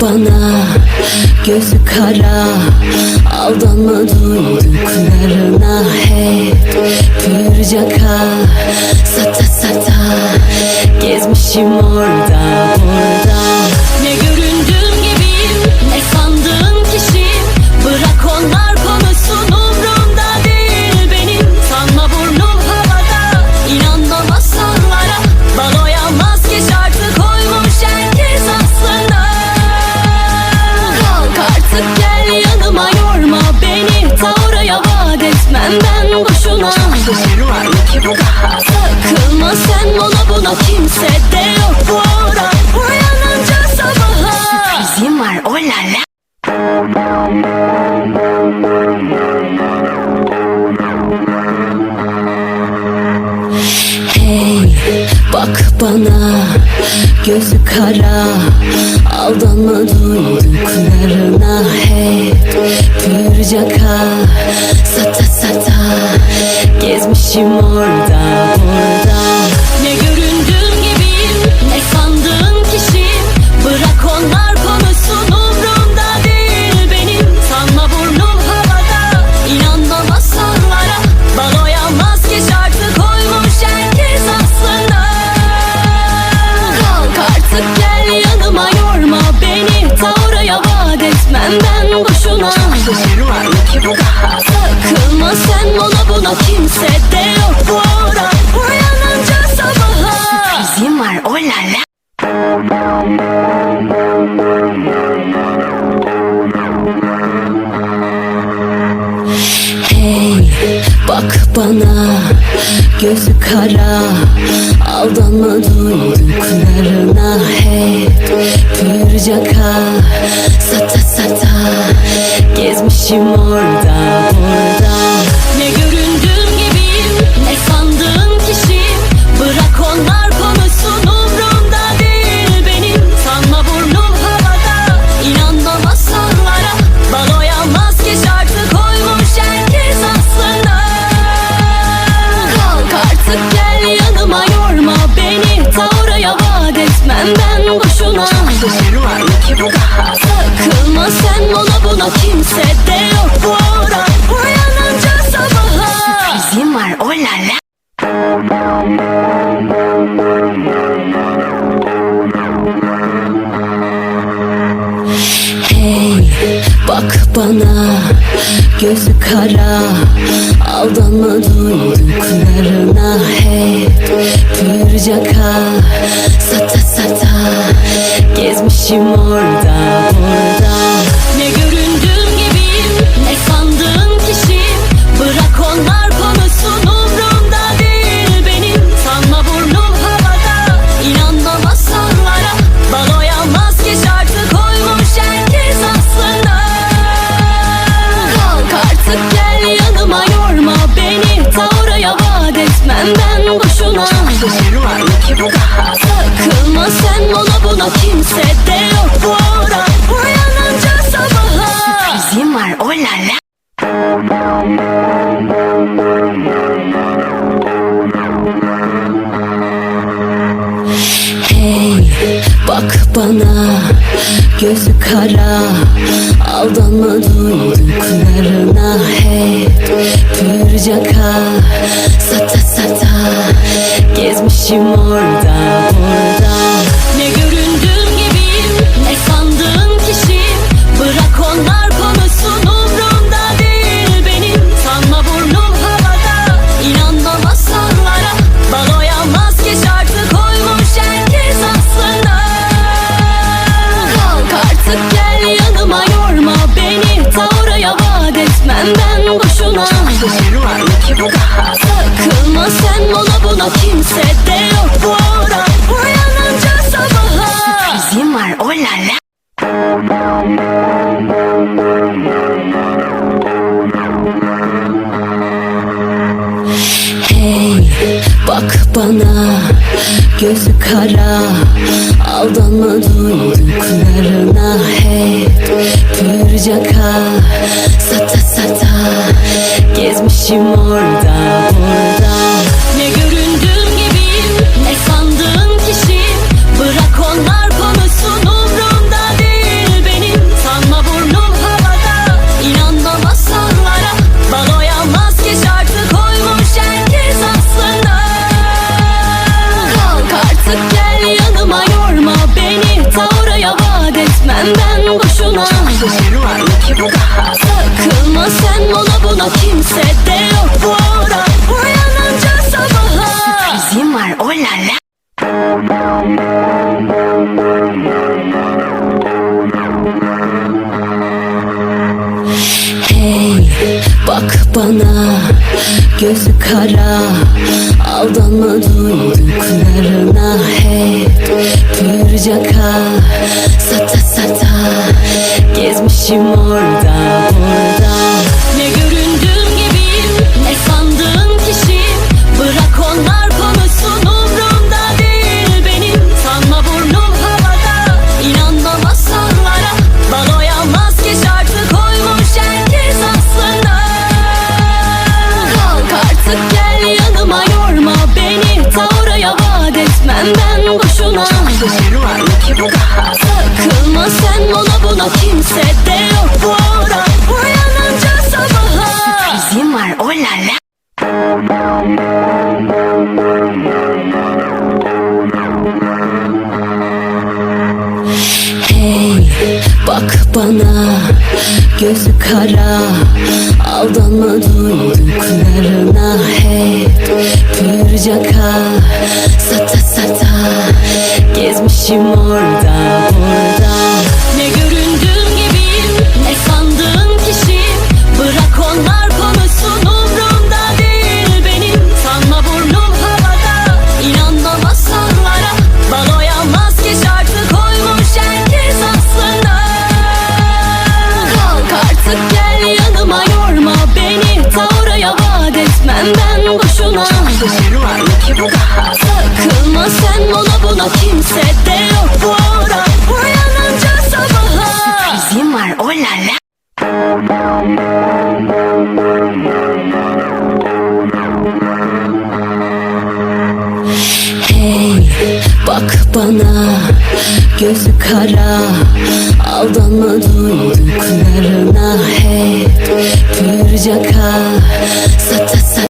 bana. Gözü kara Aldanma duyduk. bana. Gözü kara Aldanma duyduklarına hep. Bir Sata sata Gezmişim orada. şuna Takılma sen ona buna kimse de yok bu ara Uyanınca sabaha. Sürprizim var oh la la. Hey bak bana. Gözü kara. Aldanma duyduklarına Hep pür Sata sata you more time. Takılma sen ona buna kimse de yok bu ara. Uyanınca sabaha? Sürprizim var oh la la. Hey bak bana Gözü kara. Aldanma duyduklarına hep Pürce Sata sata Gezmişim orada burada Kimse de yok burada Uyanınca sabaha Sürprizim var oh la la. Hey bak bana. Gözü kara. Aldanma duyduklarına. Hep Pür caka. Sata sata. Gezmişim orada burada. Aldanma duyduklarına hep Pırca kal Sata sata. Gezmişim orada burada bana. Gözü kara Aldanma duyduklarına hep Pür caka Sata sata Gezmişim orada Ta oraya vaat etmem ben boşuna var mı ki bu daha? Takılma sen ona buna kimse de yok bu ara Uyanınca sabaha Bizim var bak bana Gözü kara Aldanma duyduklarına hep Pür caka Sata sata Gezmişim orada. burada Sözleri var mı ki bu daha? Takılma sen ona buna kimse de yok bu ara Uyanınca sabaha Bizim var oh la la. Hey bak bana Gözü kara Aldanma duyduklarına hep Pür caka Sata sata